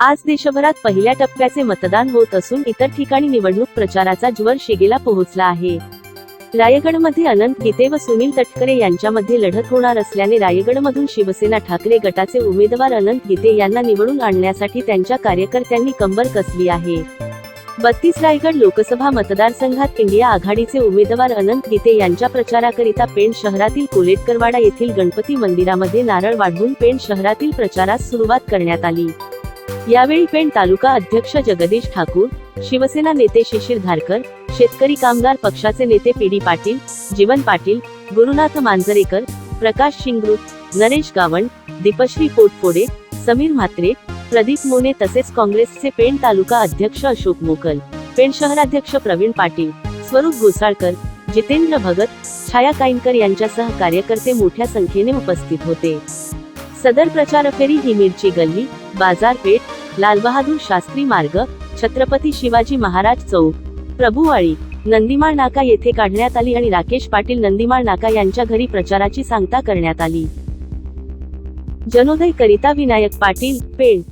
आज देशभरात पहिल्या टप्प्याचे मतदान होत असून इतर ठिकाणी निवडणूक प्रचाराचा ज्वर शिगेला पोहोचला आहे. रायगडमध्ये अनंत गीते व सुनील तटकरे यांच्यामध्ये लढत होणार असल्याने रायगडमधून शिवसेना ठाकरे गटाचे उमेदवार अनंत गीते यांना निवडून आणण्यासाठी त्यांच्या कार्यकर्त्यांनी कंबर कसली आहे. बत्तीस रायगड लोकसभा मतदारसंघात इंडिया आघाडीचे उमेदवार अनंत गीते यांच्या प्रचाराकरिता पेण शहरातील कोलेटकरवाडा येथील गणपती मंदिरामध्ये नारळ वाढवून पेण शहरातील प्रचारास सुरुवात करण्यात आली. यावेळी पेण तालुका अध्यक्ष जगदीश ठाकूर शिवसेना नेते शिशिर धारकर शेतकरी कामगार पक्षाचे नेते पी डी पाटील जीवन पाटील गुरुनाथ मांजरेकर प्रकाश शिंगरूट नरेश गावण दीपश्री पोटफोडे समीर म्हात्रे प्रदीप मोने तसेच काँग्रेसचे पेण तालुका अध्यक्ष अशोक मोकल पेण शहराध्यक्ष प्रवीण पाटील स्वरूप घोसाळकर जितेंद्र भगत छाया काईनकर यांच्यासह कार्यकर्ते मोठ्या संख्येने उपस्थित होते. सदर प्रचार फेरी ही मिरची गल्ली बाजारपेठ लालबहादूर शास्त्री मार्ग छत्रपती शिवाजी महाराज चौक प्रभुवाळी नंदीमाळ नाका येथे काढण्यात आली आणि राकेश पाटील नंदीमाळ नाका यांच्या घरी प्रचाराची सांगता करण्यात आली. जनोदय करिता विनायक पाटील पेण